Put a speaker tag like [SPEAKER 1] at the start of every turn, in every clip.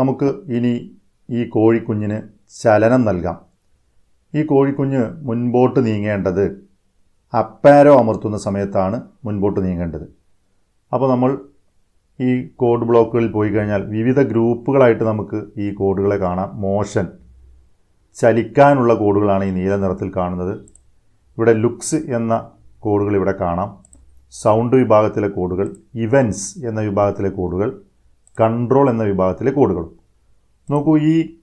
[SPEAKER 1] നമുക്ക് ഇനി ഈ കോഴിക്കുഞ്ഞിന് ചലനം നൽകാം. ഈ കോഴിക്കുഞ്ഞ് മുൻപോട്ട് നീങ്ങേണ്ടത് അപ്പാരോ അമർത്തുന്ന സമയത്താണ് മുൻപോട്ട് നീങ്ങേണ്ടത്. അപ്പോൾ നമ്മൾ ഈ കോഡ് ബ്ലോക്കുകളിൽ പോയി കഴിഞ്ഞാൽ വിവിധ ഗ്രൂപ്പുകളായിട്ട് നമുക്ക് ഈ കോഡുകളെ കാണാം. മോഷൻ. ചലിക്കാനുള്ള കോഡുകളാണ് ഈ നീല നിറത്തിൽ കാണുന്നത്. ഇവിടെ ലുക്സ് എന്ന കോഡുകൾ ഇവിടെ കാണാം. സൗണ്ട് വിഭാഗത്തിലെ കോഡുകൾ ഇവൻസ് എന്ന വിഭാഗത്തിലെ കോഡുകൾ കൺട്രോൾ എന്ന വിഭാഗത്തിലെ കോഡുകൾ. നോക്കൂ ഈ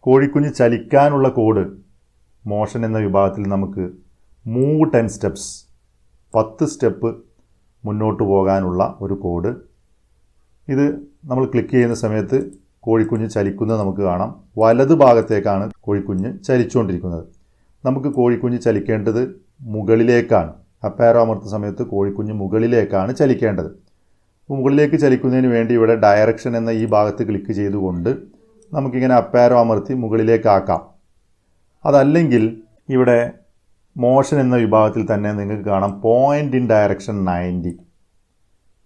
[SPEAKER 1] കോഴിക്കുഞ്ഞ് ചലിക്കാനുള്ള കോഡ് മോഷൻ എന്ന വിഭാഗത്തിൽ നമുക്ക് മൂവ് ടെൻ സ്റ്റെപ്സ് പത്ത് സ്റ്റെപ്പ് മുന്നോട്ട് പോകാനുള്ള ഒരു കോഡ്. ഇത് നമ്മൾ ക്ലിക്ക് ചെയ്യുന്ന സമയത്ത് കോഴിക്കുഞ്ഞ് ചലിക്കുന്നത് നമുക്ക് കാണാം. വലത് ഭാഗത്തേക്കാണ് കോഴിക്കുഞ്ഞ് ചലിച്ചുകൊണ്ടിരിക്കുന്നത്. നമുക്ക് കോഴിക്കുഞ്ഞ് ചലിക്കേണ്ടത് മുകളിലേക്കാണ്. അപ്പാരോ അമർത്തുന്ന സമയത്ത് കോഴിക്കുഞ്ഞ് മുകളിലേക്കാണ് ചലിക്കേണ്ടത്. മുകളിലേക്ക് ചലിക്കുന്നതിന് വേണ്ടി ഇവിടെ ഡയറക്ഷൻ എന്ന ഈ ഭാഗത്ത് ക്ലിക്ക് ചെയ്തുകൊണ്ട് നമുക്കിങ്ങനെ അപ്പാരോ അമർത്തി മുകളിലേക്കാക്കാം അതല്ലെങ്കിൽ ഇവിടെ മോഷൻ എന്ന വിഭാഗത്തിൽ തന്നെ നിങ്ങൾക്ക് കാണാം point in direction ninety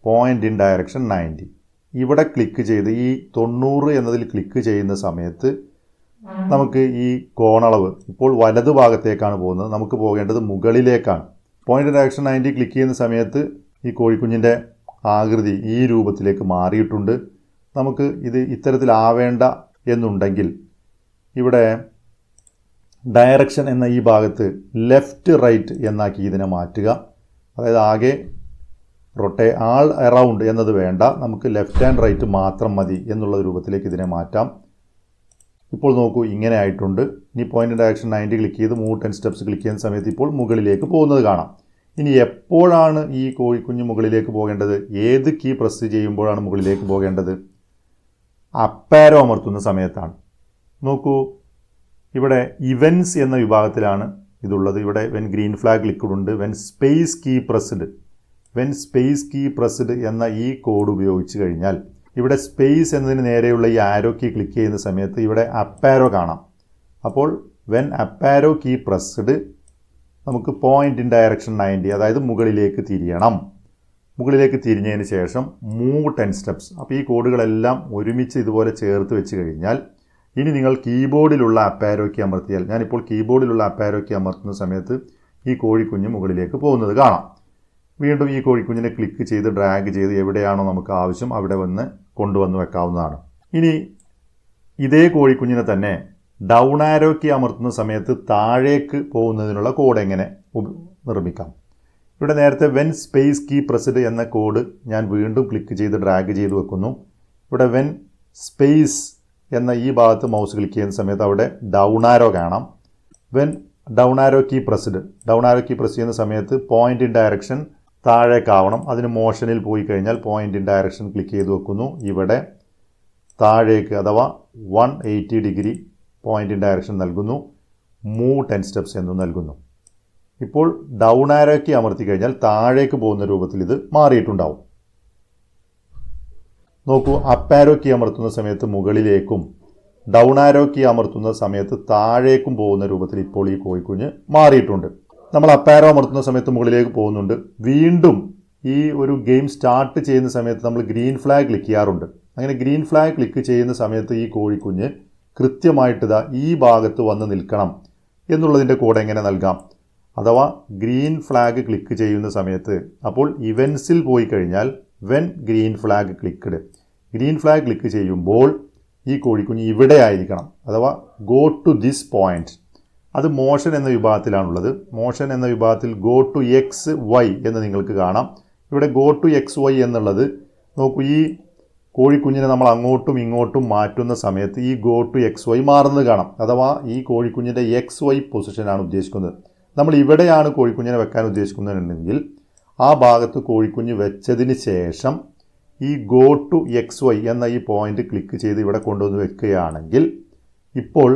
[SPEAKER 1] point in direction ninety ഇവിടെ ക്ലിക്ക് ചെയ്ത് ഈ തൊണ്ണൂറ് എന്നതിൽ ക്ലിക്ക് ചെയ്യുന്ന സമയത്ത് നമുക്ക് ഈ കോണളവ് ഇപ്പോൾ വലതു ഭാഗത്തേക്കാണ് പോകുന്നത്. നമുക്ക് പോകേണ്ടത് മുകളിലേക്കാണ്. പോയിന്റ് ഡയറക്ഷൻ നയന്റി ക്ലിക്ക് ചെയ്യുന്ന സമയത്ത് ഈ കോഴിക്കുഞ്ഞിന്റെ ആകൃതി ഈ രൂപത്തിലേക്ക് മാറിയിട്ടുണ്ട്. നമുക്ക് ഇത് ഇത്തരത്തിലാവേണ്ട എന്നുണ്ടെങ്കിൽ ഇവിടെ ഡയറക്ഷൻ എന്ന ഈ ഭാഗത്ത് ലെഫ്റ്റ് റൈറ്റ് എന്നാക്കി ഇതിനെ മാറ്റുക. അതായത് ആകെ റൊട്ടേ ആൾ അറൗണ്ട് എന്നത് വേണ്ട. നമുക്ക് ലെഫ്റ്റ് ആൻഡ് റൈറ്റ് മാത്രം മതി എന്നുള്ള രൂപത്തിലേക്ക് ഇതിനെ മാറ്റാം. ഇപ്പോൾ നോക്കൂ ഇങ്ങനെ ആയിട്ടുണ്ട്. ഇനി പോയിന്റ് ഡയറക്ഷൻ നയന്റി ക്ലിക്ക് ചെയ്ത് മൂവ് ടെൻ സ്റ്റെപ്സ് ക്ലിക്ക് ചെയ്യുന്ന സമയത്ത് ഇപ്പോൾ മുകളിലേക്ക് പോകുന്നത് കാണാം. ഇനി എപ്പോഴാണ് ഈ കോഴിക്കുഞ്ഞ് മുകളിലേക്ക് പോകേണ്ടത്? ഏത് കീ പ്രസ് ചെയ്യുമ്പോഴാണ് മുകളിലേക്ക് പോകേണ്ടത്? അപ്പാരോ അമർത്തുന്ന സമയത്താണ്. നോക്കൂ ഇവിടെ ഇവൻസ് എന്ന വിഭാഗത്തിലാണ് ഇതുള്ളത്. ഇവിടെ വെൻ ഗ്രീൻ ഫ്ലാഗ് ലിക്വിഡ് ഉണ്ട് when space key pressed when space key pressed എന്ന ഈ കോഡ് ഉപയോഗിച്ച് കഴിഞ്ഞാൽ ഇവിടെ സ്പേസ് എന്നതിന് നേരെയുള്ള ഈ ആരോ കീ ക്ലിക്ക് ചെയ്യുന്ന സമയത്ത് ഇവിടെ അപ്പാരോ കാണാം. അപ്പോൾ when up arrow key pressed നമുക്ക് പോയിന്റ് ഇൻ ഡയറക്ഷൻ നയന്റി അതായത് മുകളിലേക്ക് തിരിയണം. മുകളിലേക്ക് തിരിഞ്ഞതിന് ശേഷം മൂവ് ടെൻ സ്റ്റെപ്സ് അപ്പോൾ ഈ കോഡുകളെല്ലാം ഒരുമിച്ച് ഇതുപോലെ ചേർത്ത് വെച്ച് കഴിഞ്ഞാൽ ഇനി നിങ്ങൾ കീബോർഡിലുള്ള അപ്പാരോക്കി അമർത്തിയാൽ ഞാനിപ്പോൾ കീബോർഡിലുള്ള അപ്പാരോക്കി അമർത്തുന്ന സമയത്ത് ഈ കോഴിക്കുഞ്ഞ് മുകളിലേക്ക് പോകുന്നത് കാണാം. വീണ്ടും ഈ കോഴിക്കുഞ്ഞിനെ ക്ലിക്ക് ചെയ്ത് ഡ്രാഗ് ചെയ്ത് എവിടെയാണോ നമുക്ക് ആവശ്യം അവിടെ വന്ന് കൊണ്ടുവന്ന് വെക്കാവുന്നതാണ്. ഇനി ഇതേ കോഴിക്കുഞ്ഞിനെ തന്നെ ഡൗൺ ആരോ കീ അമർത്തുന്ന സമയത്ത് താഴേക്ക് പോകുന്നതിനുള്ള കോഡ് എങ്ങനെ നിർമ്മിക്കാം. ഇവിടെ നേരത്തെ വെൻ സ്പേസ് കീ പ്രസിഡ് എന്ന കോഡ് ഞാൻ വീണ്ടും ക്ലിക്ക് ചെയ്ത് ഡ്രാഗ് ചെയ്ത് വെക്കുന്നു. ഇവിടെ വെൻ സ്പേസ് എന്ന ഈ ഭാഗത്ത് മൗസ് ക്ലിക്ക് ചെയ്യുന്ന സമയത്ത് അവിടെ ഡൗൺ ആരോ കാണാം. When down arrow key pressed down arrow key press ചെയ്യുന്ന സമയത്ത് പോയിന്റ് ഇൻ ഡയറക്ഷൻ താഴേക്കാവണം. അതിന് മോഷനിൽ പോയി കഴിഞ്ഞാൽ പോയിന്റ് ഇൻ ഡയറക്ഷൻ ക്ലിക്ക് ചെയ്ത് വെക്കുന്നു. ഇവിടെ താഴേക്ക് അഥവാ one eighty degree point direction നൽകുന്നു. മൂവ് ടെൻ സ്റ്റെപ്സ് എന്നും നൽകുന്നു. ഇപ്പോൾ ഡൗൺ ആരോ കീ അമർത്തി കഴിഞ്ഞാൽ താഴേക്ക് പോകുന്ന രൂപത്തിൽ ഇത് മാറിയിട്ടുണ്ടാവും. നോക്കൂ അപ്പ് ആരോ കീ അമർത്തുന്ന സമയത്ത് മുകളിലേക്കും ഡൗൺ ആരോ കീ അമർത്തുന്ന സമയത്ത് താഴേക്കും പോകുന്ന രൂപത്തിൽ ഇപ്പോൾ ഈ കോഴിക്കുഞ്ഞ് മാറിയിട്ടുണ്ട്. നമ്മൾ അപ്പ് ആരോ അമർത്തുന്ന സമയത്ത് മുകളിലേക്ക് പോകുന്നുണ്ട്. വീണ്ടും ഈ ഒരു ഗെയിം സ്റ്റാർട്ട് ചെയ്യുന്ന സമയത്ത് നമ്മൾ ഗ്രീൻ ഫ്ലാഗ് ക്ലിക്ക് ചെയ്യാറുണ്ട്. അങ്ങനെ ഗ്രീൻ ഫ്ലാഗ് ക്ലിക്ക് ചെയ്യുന്ന സമയത്ത് ഈ കോഴിക്കുഞ്ഞ് കൃത്യമായിട്ട് ഇതാ ഈ ഭാഗത്ത് വന്ന് നിൽക്കണം എന്നുള്ളതിന്റെ കോഡ് എങ്ങനെ നൽകാം? അഥവാ ഗ്രീൻ ഫ്ലാഗ് ക്ലിക്ക് ചെയ്യുന്ന സമയത്ത് അപ്പോൾ ഇവൻസിൽ പോയി കഴിഞ്ഞാൽ when green flag clicked green flag click ചെയ്യുമ്പോൾ ഈ കോഴിക്കുഞ്ഞ് ഇവിടെ ആയിരിക്കണം. അഥവാ ഗോ ടു ദിസ് പോയിന്റ് അത് മോഷൻ എന്ന വിഭാഗത്തിലാണുള്ളത്. മോഷൻ എന്ന വിഭാഗത്തിൽ ഗോ ടു എക്സ് വൈ എന്ന് നിങ്ങൾക്ക് കാണാം. ഇവിടെ ഗോ ടു എക്സ് വൈ എന്നുള്ളത് നോക്കൂ ഈ കോഴിക്കുഞ്ഞിനെ നമ്മൾ അങ്ങോട്ടും ഇങ്ങോട്ടും മാറ്റുന്ന സമയത്ത് ഈ ഗോ ടു എക്സ് വൈ മാറുന്നത് കാണാം. അഥവാ ഈ കോഴിക്കുഞ്ഞിന്റെ എക്സ് വൈ പൊസിഷനാണ് ഉദ്ദേശിക്കുന്നത്. നമ്മൾ ഇവിടെയാണ് കോഴിക്കുഞ്ഞിനെ വെക്കാൻ ഉദ്ദേശിക്കുന്നുണ്ടെങ്കിൽ ആ ഭാഗത്ത് കോഴിക്കുഞ്ഞ് വെച്ചതിന് ശേഷം ഈ ഗോ ടു എക്സ് വൈ എന്ന ഈ പോയിന്റ് ക്ലിക്ക് ചെയ്ത് ഇവിടെ കൊണ്ടുവന്ന് വെക്കുകയാണെങ്കിൽ ഇപ്പോൾ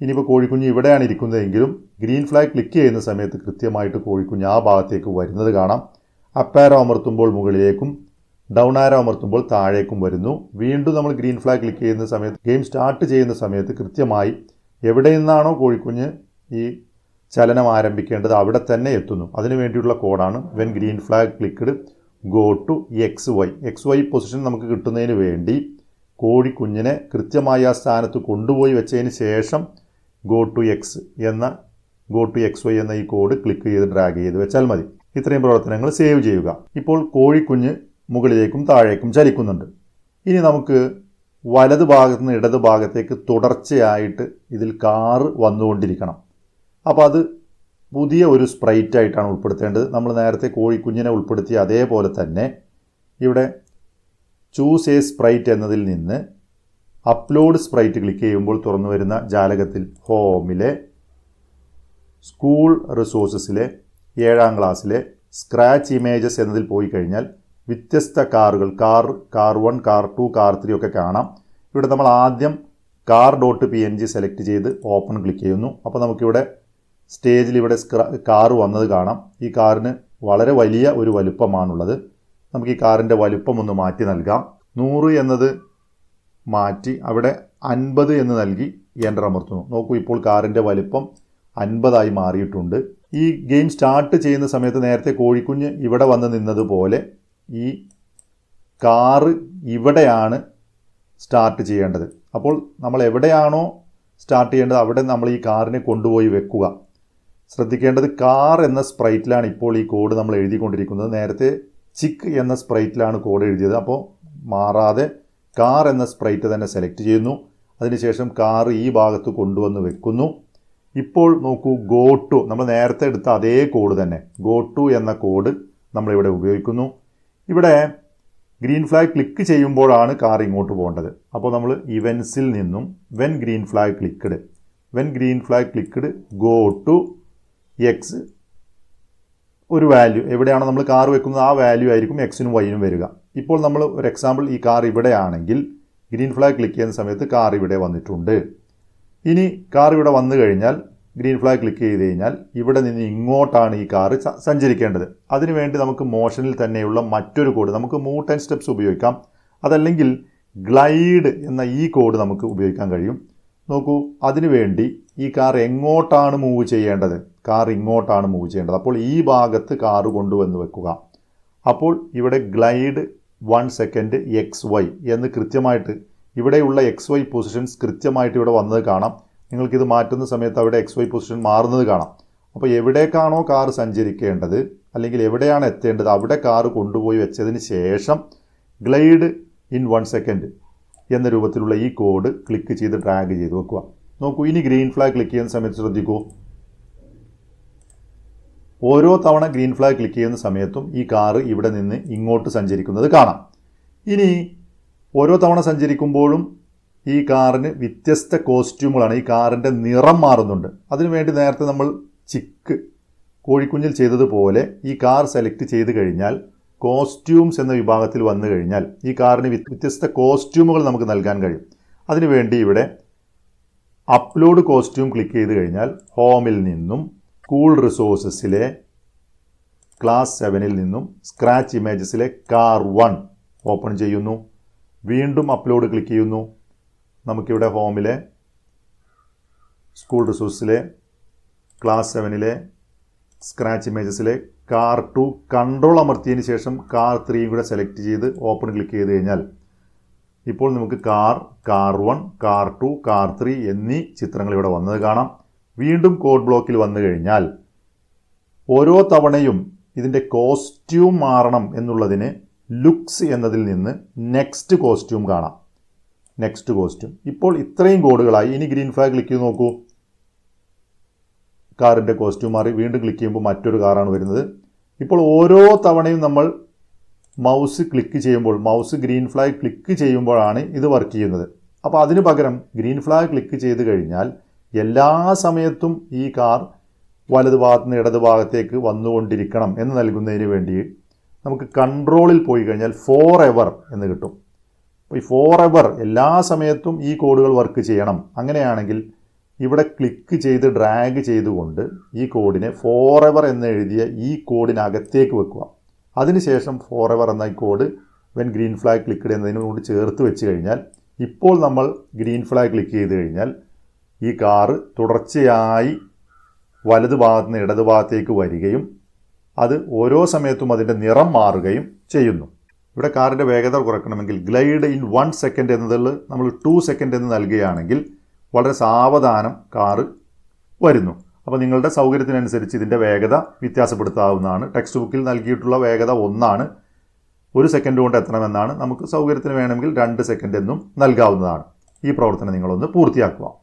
[SPEAKER 1] ഇനിയിപ്പോൾ കോഴിക്കുഞ്ഞ് ഇവിടെയാണ് ഇരിക്കുന്നതെങ്കിലും ഗ്രീൻ ഫ്ലാഗ് ക്ലിക്ക് ചെയ്യുന്ന സമയത്ത് കൃത്യമായിട്ട് കോഴിക്കുഞ്ഞ് ആ ഭാഗത്തേക്ക് വരുന്നത് കാണാം. അപ്പാരോ അമർത്തുമ്പോൾ മുകളിലേക്കും ഡൗൺ ആരോ അമർത്തുമ്പോൾ താഴേക്കും വരുന്നു. വീണ്ടും നമ്മൾ ഗ്രീൻ ഫ്ലാഗ് ക്ലിക്ക് ചെയ്യുന്ന സമയത്ത് ഗെയിം സ്റ്റാർട്ട് ചെയ്യുന്ന സമയത്ത് കൃത്യമായി എവിടെ നിന്നാണോ കോഴിക്കുഞ്ഞ് ഈ ചലനം ആരംഭിക്കേണ്ടത് അവിടെ തന്നെ എത്തുന്നു. അതിനു വേണ്ടിയുള്ള കോഡാണ് when green flag clicked go to X Y X Y position നമുക്ക് കിട്ടുന്നതിന് വേണ്ടി കോഴിക്കുഞ്ഞിനെ കൃത്യമായി ആ സ്ഥാനത്ത് കൊണ്ടുപോയി വെച്ചതിന് ശേഷം ഗോ ടു എക്സ് എന്ന ഗോ ടു എക്സ് വൈ എന്ന ഈ കോഡ് ക്ലിക്ക് ചെയ്ത് ഡ്രാഗ് ചെയ്ത് വെച്ചാൽ മതി. ഇത്രയും പ്രവർത്തനങ്ങൾ സേവ് ചെയ്യുക. ഇപ്പോൾ കോഴിക്കുഞ്ഞ് മുകളിലേക്കും താഴേക്കും ചലിക്കുന്നുണ്ട്. ഇനി നമുക്ക് വലത് ഭാഗത്ത് നിന്ന് ഇടത് ഭാഗത്തേക്ക് തുടർച്ചയായിട്ട് ഇതിൽ കാറ് വന്നുകൊണ്ടിരിക്കണം. അപ്പോൾ അത് പുതിയ ഒരു സ്പ്രൈറ്റ് ആയിട്ടാണ് ഉൾപ്പെടുത്തേണ്ടത്. നമ്മൾ നേരത്തെ കോഴിക്കുഞ്ഞിനെ ഉൾപ്പെടുത്തിയ അതേപോലെ തന്നെ ഇവിടെ ചൂസ് എ സ്പ്രൈറ്റ് എന്നതിൽ നിന്ന് അപ്ലോഡ് സ്പ്രൈറ്റ് ക്ലിക്ക് ചെയ്യുമ്പോൾ തുറന്നു വരുന്ന ജാലകത്തിൽ ഹോമിലെ സ്കൂൾ റിസോഴ്സസിലെ ഏഴാം ക്ലാസ്സിലെ സ്ക്രാച്ച് ഇമേജസ് എന്നതിൽ പോയി കഴിഞ്ഞാൽ വ്യത്യസ്ത കാറുകൾ car car one car two car three ഒക്കെ കാണാം. ഇവിടെ നമ്മൾ ആദ്യം car dot P N G select ചെയ്ത് ഓപ്പൺ ക്ലിക്ക് ചെയ്യുന്നു. അപ്പോൾ നമുക്കിവിടെ സ്റ്റേജിൽ ഇവിടെ കാർ വന്നത് കാണാം. ഈ കാറിന് വളരെ വലിയ ഒരു വലുപ്പമാണുള്ളത്. നമുക്ക് ഈ കാറിന്റെ വലുപ്പം ഒന്ന് മാറ്റി നൽകാം. നൂറ് എന്നത് മാറ്റി അവിടെ അൻപത് എന്ന് നൽകി എന്റർ അമർത്തുന്നു. നോക്കൂ ഇപ്പോൾ കാറിന്റെ വലുപ്പം അൻപതായി മാറിയിട്ടുണ്ട്. ഈ ഗെയിം സ്റ്റാർട്ട് ചെയ്യുന്ന സമയത്ത് നേരത്തെ കോഴിക്കുഞ്ഞ് ഇവിടെ വന്ന് നിന്നതുപോലെ ഈ കാറ് ഇവിടെയാണ് സ്റ്റാർട്ട് ചെയ്യേണ്ടത്. അപ്പോൾ നമ്മൾ എവിടെയാണോ സ്റ്റാർട്ട് ചെയ്യേണ്ടത് അവിടെ നമ്മൾ ഈ കാറിനെ കൊണ്ടുപോയി വെക്കുക. ശ്രദ്ധിക്കേണ്ടത് കാർ എന്ന സ്പ്രൈറ്റിലാണ് ഇപ്പോൾ ഈ കോഡ് നമ്മൾ എഴുതിക്കൊണ്ടിരിക്കുന്നത്. നേരത്തെ ചിക്ക് എന്ന സ്പ്രൈറ്റിലാണ് കോഡ് എഴുതിയത്. അപ്പോൾ മാറാതെ കാർ എന്ന സ്പ്രൈറ്റ് തന്നെ സെലക്ട് ചെയ്യുന്നു. അതിനുശേഷം കാർ ഈ ഭാഗത്ത് കൊണ്ടുവന്ന് വെക്കുന്നു. ഇപ്പോൾ നോക്കൂ ഗോ ടു നമ്മൾ നേരത്തെ എടുത്ത അതേ കോഡ് തന്നെ. ഗോ ടു എന്ന കോഡ് നമ്മളിവിടെ ഉപയോഗിക്കുന്നു. ഇവിടെ ഗ്രീൻ ഫ്ലാഗ് ക്ലിക്ക് ചെയ്യുമ്പോഴാണ് കാർ ഇങ്ങോട്ട് പോകേണ്ടത്. അപ്പോൾ നമ്മൾ ഇവൻസിൽ നിന്നും when green flag clicked when green flag clicked go to X ഒരു വാല്യൂ എവിടെയാണോ നമ്മൾ കാർ വെക്കുന്നത് ആ വാല്യൂ ആയിരിക്കും എക്സിനും വൈനും വരിക. ഇപ്പോൾ നമ്മൾ ഒരു എക്സാമ്പിൾ ഈ കാർ ഇവിടെയാണെങ്കിൽ ഗ്രീൻ ഫ്ലാഗ് ക്ലിക്ക് ചെയ്യുന്ന സമയത്ത് കാർ ഇവിടെ വന്നിട്ടുണ്ട്. ഇനി കാർ ഇവിടെ വന്നു കഴിഞ്ഞാൽ ഗ്രീൻ ഫ്ലാഗ് ക്ലിക്ക് ചെയ്ത് കഴിഞ്ഞാൽ ഇവിടെ നിന്ന് ഇങ്ങോട്ടാണ് ഈ കാറ് സഞ്ചരിക്കേണ്ടത്. അതിനുവേണ്ടി നമുക്ക് മോഷനിൽ തന്നെയുള്ള മറ്റൊരു കോഡ് നമുക്ക് മൂവ് ടെൻ സ്റ്റെപ്സ് ഉപയോഗിക്കാം. അതല്ലെങ്കിൽ ഗ്ലൈഡ് എന്ന ഈ കോഡ് നമുക്ക് ഉപയോഗിക്കാൻ കഴിയും. നോക്കൂ അതിനുവേണ്ടി ഈ കാർ എങ്ങോട്ടാണ് മൂവ് ചെയ്യേണ്ടത്? കാർ ഇങ്ങോട്ടാണ് മൂവ് ചെയ്യേണ്ടത്. അപ്പോൾ ഈ ഭാഗത്ത് കാർ കൊണ്ടുവന്ന് വെക്കുക. അപ്പോൾ ഇവിടെ glide one second X Y എന്ന് കൃത്യമായിട്ട് ഇവിടെയുള്ള എക്സ് വൈ പൊസിഷൻസ് കൃത്യമായിട്ട് ഇവിടെ വന്നത് കാണാം. നിങ്ങൾക്കിത് മാറ്റുന്ന സമയത്ത് അവിടെ എക്സ് വൈ പൊസിഷൻ മാറുന്നത് കാണാം. അപ്പോൾ എവിടേക്കാണോ കാർ സഞ്ചരിക്കേണ്ടത് അല്ലെങ്കിൽ എവിടെയാണ് എത്തേണ്ടത് അവിടെ കാർ കൊണ്ടുപോയി വെച്ചതിന് ശേഷം ഗ്ലൈഡ് ഇൻ വൺ സെക്കൻഡ് എന്ന രൂപത്തിലുള്ള ഈ കോഡ് ക്ലിക്ക് ചെയ്ത് ഡ്രാഗ് ചെയ്ത് വെക്കുക. നോക്കൂ ഇനി ഗ്രീൻ ഫ്ലാഗ് ക്ലിക്ക് ചെയ്യുന്ന സമയത്ത് ശ്രദ്ധിക്കൂ. ഓരോ തവണ ഗ്രീൻ ഫ്ലാഗ് ക്ലിക്ക് ചെയ്യുന്ന സമയത്തും ഈ കാറ് ഇവിടെ നിന്ന് ഇങ്ങോട്ട് സഞ്ചരിക്കുന്നത് കാണാം. ഇനി ഓരോ തവണ സഞ്ചരിക്കുമ്പോഴും ഈ കാറിന് വ്യത്യസ്ത കോസ്റ്റ്യൂമുകളാണ്. ഈ കാറിന്റെ നിറം മാറുന്നുണ്ട്. അതിനുവേണ്ടി നേരത്തെ നമ്മൾ ചിക്ക് കോഴിക്കുഞ്ഞിൽ ചെയ്തതുപോലെ ഈ കാർ സെലക്ട് ചെയ്ത് കഴിഞ്ഞാൽ കോസ്റ്റ്യൂംസ് എന്ന വിഭാഗത്തിൽ വന്നു കഴിഞ്ഞാൽ ഈ കാറിന് വ്യത്യസ്ത കോസ്റ്റ്യൂമുകൾ നമുക്ക് നൽകാൻ കഴിയും. അതിനുവേണ്ടി ഇവിടെ അപ്ലോഡ് കോസ്റ്റ്യൂം ക്ലിക്ക് ചെയ്ത് കഴിഞ്ഞാൽ ഹോമിൽ നിന്നും കൂൾ റിസോഴ്സസിലെ ക്ലാസ് സെവനിൽ നിന്നും സ്ക്രാച്ച് ഇമേജസിലെ കാർ വൺ ഓപ്പൺ ചെയ്യുന്നു. വീണ്ടും അപ്ലോഡ് ക്ലിക്ക് ചെയ്യുന്നു. നമുക്കിവിടെ ഹോമിലെ സ്കൂൾ റിസോഴ്സിലെ ക്ലാസ് സെവനിലെ സ്ക്രാച്ച് ഇമേജസിലെ കാർ ടു കൺട്രോൾ അമർത്തിയതിന് ശേഷം കാർ ത്രീയും കൂടെ സെലക്ട് ചെയ്ത് ഓപ്പൺ ക്ലിക്ക് ചെയ്ത് കഴിഞ്ഞാൽ ഇപ്പോൾ നമുക്ക് car car one car two car three എന്നീ ചിത്രങ്ങൾ ഇവിടെ വന്നത് കാണാം. വീണ്ടും കോഡ് ബ്ലോക്കിൽ വന്നു കഴിഞ്ഞാൽ ഓരോ തവണയും ഇതിന്റെ കോസ്റ്റ്യൂം മാറണം എന്നുള്ളതിന് ലുക്സ് എന്നതിൽ നിന്ന് നെക്സ്റ്റ് കോസ്റ്റ്യൂം കാണാം. നെക്സ്റ്റ് കോസ്റ്റ്യൂം ഇപ്പോൾ ഇത്രയും കോഡുകളായി ഇനി ഗ്രീൻ ഫ്ലാഗ് ക്ലിക്ക് ചെയ്ത് നോക്കൂ. കാറിന്റെ കോസ്റ്റ്യൂം മാറി വീണ്ടും ക്ലിക്ക് ചെയ്യുമ്പോൾ മറ്റൊരു കാറാണ് വരുന്നത്. ഇപ്പോൾ ഓരോ തവണയും നമ്മൾ മൗസ് ക്ലിക്ക് ചെയ്യുമ്പോൾ മൗസ് ഗ്രീൻ ഫ്ലാഗ് ക്ലിക്ക് ചെയ്യുമ്പോഴാണ് ഇത് വർക്ക് ചെയ്യുന്നത്. അപ്പോൾ അതിന് പകരം ഗ്രീൻ ഫ്ലാഗ് ക്ലിക്ക് ചെയ്ത് കഴിഞ്ഞാൽ എല്ലാ സമയത്തും ഈ കാർ വലത് ഭാഗത്ത് നിന്ന് ഇടത് ഭാഗത്തേക്ക് വന്നുകൊണ്ടിരിക്കണം എന്ന് നൽകുന്നതിന് വേണ്ടി നമുക്ക് കൺട്രോളിൽ പോയി കഴിഞ്ഞാൽ ഫോർ എവർ എന്ന് കിട്ടും. അപ്പോൾ ഈ ഫോർ എവർ എല്ലാ സമയത്തും ഈ കോഡുകൾ വർക്ക് ചെയ്യണം. അങ്ങനെയാണെങ്കിൽ ഇവിടെ ക്ലിക്ക് ചെയ്ത് ഡ്രാഗ് ചെയ്തുകൊണ്ട് ഈ കോഡിനെ ഫോർ എവർ എന്ന് എഴുതിയ ഈ കോഡിനകത്തേക്ക് വെക്കുക. അതിനുശേഷം ഫോർ എവർ എന്ന ഈ code when green flag click എന്നതിനോട് ചേർത്ത് വെച്ച് കഴിഞ്ഞാൽ ഇപ്പോൾ നമ്മൾ ഗ്രീൻ ഫ്ലാഗ് ക്ലിക്ക് ചെയ്ത് കഴിഞ്ഞാൽ ഈ കാറ് തുടർച്ചയായി വലത് ഭാഗത്ത് നിന്ന് ഇടത് ഭാഗത്തേക്ക് വരികയും അത് ഓരോ സമയത്തും അതിന്റെ നിറം മാറുകയും ചെയ്യുന്നു. ഇവിടെ കാറിന്റെ വേഗത കുറയ്ക്കണമെങ്കിൽ ഗ്ലൈഡ് ഇൻ വൺ സെക്കൻഡ് എന്നതിൽ നമ്മൾ ടു സെക്കൻഡ് എന്ന് നൽകുകയാണെങ്കിൽ വളരെ സാവധാനം കാറ് വരുന്നു. അപ്പോൾ നിങ്ങളുടെ സൗകര്യത്തിനനുസരിച്ച് ഇതിന്റെ വേഗത വ്യത്യാസപ്പെടുത്താവുന്നതാണ്. ടെക്സ്റ്റ് ബുക്കിൽ നൽകിയിട്ടുള്ള വേഗത ഒന്നാണ്. ഒരു സെക്കൻഡ് കൊണ്ട് എത്തണമെന്നാണ്. നമുക്ക് സൗകര്യത്തിന് വേണമെങ്കിൽ രണ്ട് സെക്കൻഡ് എന്നും നൽകാവുന്നതാണ്. ഈ പ്രവർത്തനം നിങ്ങളൊന്ന് പൂർത്തിയാക്കുക.